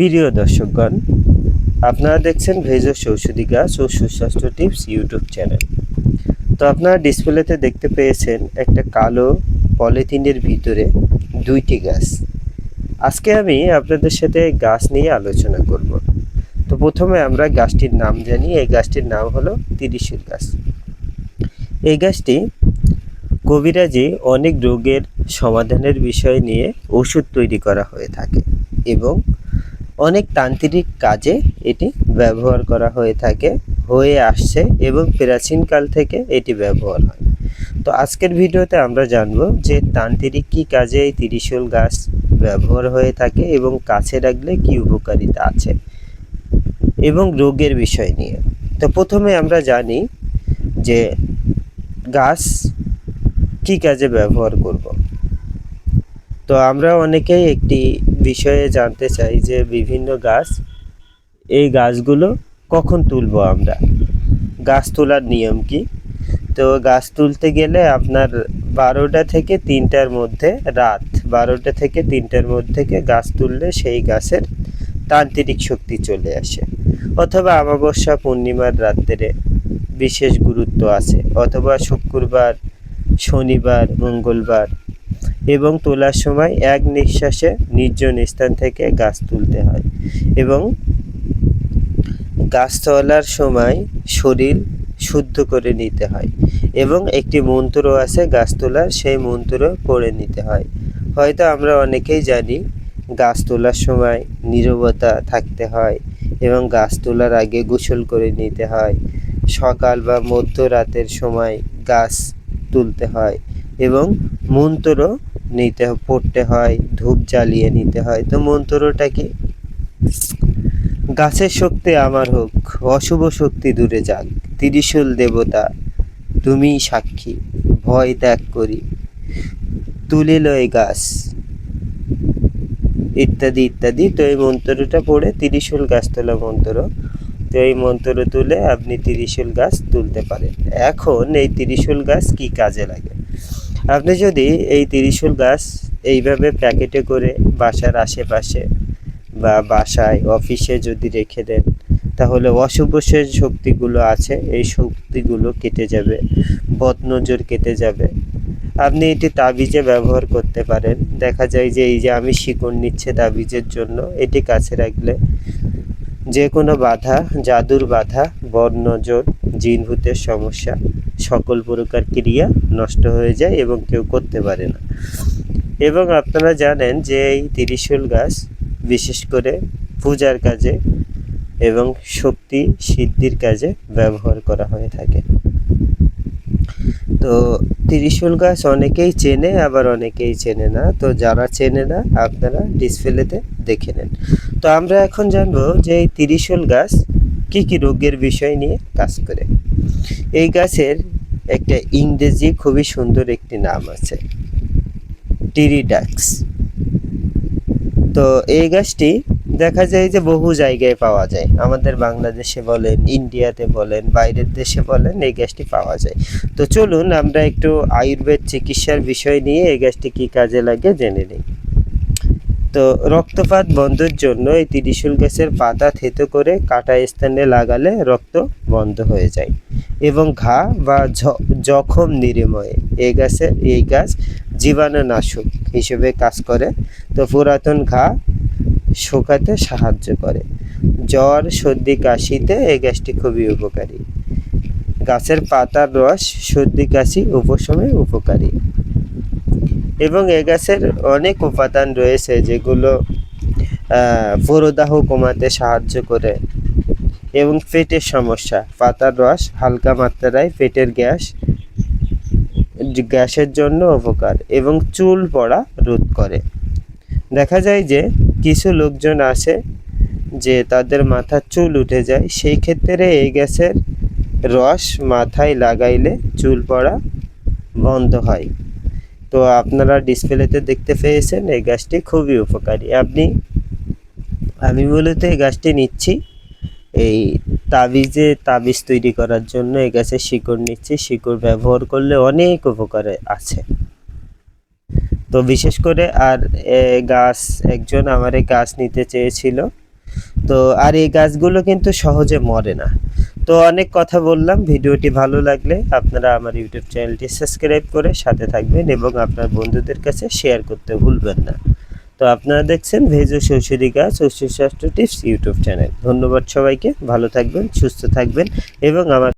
প্রিয় দর্শকগণ, আপনারা দেখছেন ভেজস ঔষধি গাছ ও সুস্বাস্থ্য টিপস ইউটিউব চ্যানেল। তো আপনারা ডিসপ্লেতে দেখতে পেয়েছেন একটা কালো পলিথিনের ভিতরে দুইটি গাছ। আজকে আমি আপনাদের সাথে গাছ নিয়ে আলোচনা করব। তো প্রথমে আমরা গাছটির নাম জানি, এই গাছটির নাম হলো তিরিশুল গাছ। এই গাছটি কবিরাজি অনেক রোগের সমাধানের বিষয় নিয়ে ওষুধ তৈরি করা হয়ে থাকে এবং অনেক তান্ত্রিক কাজে এটি ব্যবহার করা হয়ে থাকে, হয়ে আসছে এবং প্রাচীনকাল থেকে এটি ব্যবহার হয়। তো আজকের ভিডিওতে আমরা জানব যে তান্ত্রিক কী কাজে এই ত্রিশূল গাছ ব্যবহার হয়ে থাকে এবং কাছে রাখলে কী উপকারিতা আছে এবং রোগের বিষয় নিয়ে। তো প্রথমে আমরা জানি যে গাছ কী কাজে ব্যবহার করব। তো আমরা অনেকেই একটি বিষয়ে জানতে চাই যে বিভিন্ন গাছ, এই গাছগুলো কখন তুলব আমরা? গাছ তোলার নিয়ম কি? তো গাছ তুলতে গেলে আপনার বারোটা থেকে তিনটার মধ্যে, রাত বারোটা থেকে তিনটার মধ্যে থেকে গাছ তুললে সেই গাছের তান্ত্রিক শক্তি চলে আসে। অথবা অমাবস্যা পূর্ণিমার রাত্রে বিশেষ গুরুত্ব আছে, অথবা শুক্রবার, শনিবার, মঙ্গলবার এবং তোলার সময় এক নিঃশ্বাসে নির্জন স্থান থেকে গাছ তুলতে হয় এবং গাছ তোলার সময় শরীর শুদ্ধ করে নিতে হয় এবং একটি মন্ত্র আছে গাছ তোলার, সেই মন্ত্র পড়ে নিতে হয়। হয়তো আমরা অনেকেই জানি গাছ তোলার সময় নীরবতা থাকতে হয় এবং গাছ তোলার আগে গোসল করে নিতে হয়। সকাল বা মধ্যরাতের সময় গাছ তুলতে হয় এবং মন্ত্র নিতে পড়তে হয়, ধূপ জ্বালিয়ে নিতে হয়। তো মন্ত্রটা কি? গাছের শক্তি আমার হোক, অশুভ শক্তি দূরে যাক। ত্রিশূল দেবতা তুমি সাক্ষী, ভয় ত্যাগ করি। তুলিল এই গাছ। ইত্যাদি ইত্যাদি। তো এই মন্ত্রটা পড়ে ত্রিশূল গাছ তোলা মন্ত্র। তো এই মন্ত্র তুলে আপনি ত্রিশূল গাছ তুলতে পারেন। এখন এই ত্রিশূল গাছ কি কাজে লাগে? আপনি যদি এই তিরিশুল গাছ এইভাবে প্যাকেটে করে বাসার আশেপাশে বা বাসায়, অফিসে যদি রেখে দেন, তাহলে অশুভ শক্তিগুলো আছে, এই শক্তিগুলো কেটে যাবে, বদনজর কেটে যাবে। আপনি এটি তাবিজে ব্যবহার করতে পারেন। দেখা যায় যে এই যে আমি শিকড় নিচ্ছে তাবিজের জন্য, এটি কাছে রাখলে যে কোনো বাধা, জাদুর বাধা বদনজর জিনভূতের সমস্যা সকল প্রকার ক্রিয়া নষ্ট হয়ে যায় এবং কেউ করতে পারে না। এবং আপনারা জানেন যে এই ত্রিশূল গাছ বিশেষ করে পূজার কাজে এবং শক্তি সিদ্ধির কাজে ব্যবহার করা হয়ে থাকে। তো ত্রিশূল গাছ অনেকেই চেনে, আবার অনেকেই চেনে না। তো যারা চেনে না, আপনারা ডিসপ্লেতে দেখে নেন। তো আমরা এখন জানব যে এই ত্রিশূল গাছ কি কি রোগের বিষয় নিয়ে কাজ করে। এই গাছের একটা ইংরেজি খুবই সুন্দর একটি নাম আছে টিরিডাক্স তো এই গাছটি দেখা যায় যে বহু জায়গায় পাওয়া যায়। আমাদের বাংলাদেশে বলেন, ইন্ডিয়াতে বলেন, বাইরের দেশে বলেন এই গ্যাসটি পাওয়া যায়। তো চলুন আমরা একটু আয়ুর্বেদ চিকিৎসার বিষয় নিয়ে এই গ্যাসটি কী কাজে লাগে জেনে নিই। তো রক্তপাত বন্ধের জন্য এই ত্রিশূল গাছের পাতা থেতো করে কাটা স্থানে লাগালে রক্ত বন্ধ হয়ে যায় এবং ঘা বা জখম নিরাময়ে। এই গাছের এই গাছ জীবাণুনাশক হিসেবে কাজ করে। তো পুরাতন ঘা শুকাতে সাহায্য করে। জ্বর, সর্দি, কাশিতে এই গাছটি খুবই উপকারী। গাছের পাতার রস, সর্দি, কাশি উপশমে উপকারী। এবং এ গাছের অনেক উপাদান রয়েছে যেগুলো আহ, কমাতে সাহায্য করে। এবং পেটের সমস্যা পাতার রস হালকা মাত্রায় পেটের গ্যাস গ্যাসের জন্য উপকার এবং চুল পড়া রোধ করে। দেখা যায় যে কিছু লোকজন আছে যে তাদের মাথার চুল উঠে যায় সেই ক্ষেত্রে এই গ্যাসের রস মাথায় লাগাইলে চুল পড়া বন্ধ হয়। তো আপনারা ডিসপ্লেতে দেখতে পেয়েছেন, এই গাছটি খুবই উপকারী। আপনি, আমি মূলত এই গাছটি নিচ্ছি, এই তাবিজে তাবিজ তৈরি করার জন্য এই গাছের শিকড় নিচ্ছি। শিকড় ব্যবহার করলে অনেক উপকারে আছে। তো বিশেষ করে আর গাছ, একজন আমার এই গাছ নিতে চেয়েছিল। তো আর এই গাছগুলো কিন্তু সহজে মরে না। তো অনেক কথা বললাম। ভিডিওটি ভালো লাগলে আপনারা আমার ইউটিউব চ্যানেলটি সাবস্ক্রাইব করে সাথে থাকবেন এবং আপনার বন্ধুদের কাছে শেয়ার করতে ভুলবেন না। তো আপনারা দেখছেন ভেজু ঔষধি গাছ ও সুস্বাস্থ্য টিপস ইউটিউব চ্যানেল। ধন্যবাদ সবাইকে। ভালো থাকবেন, সুস্থ থাকবেন এবং আমার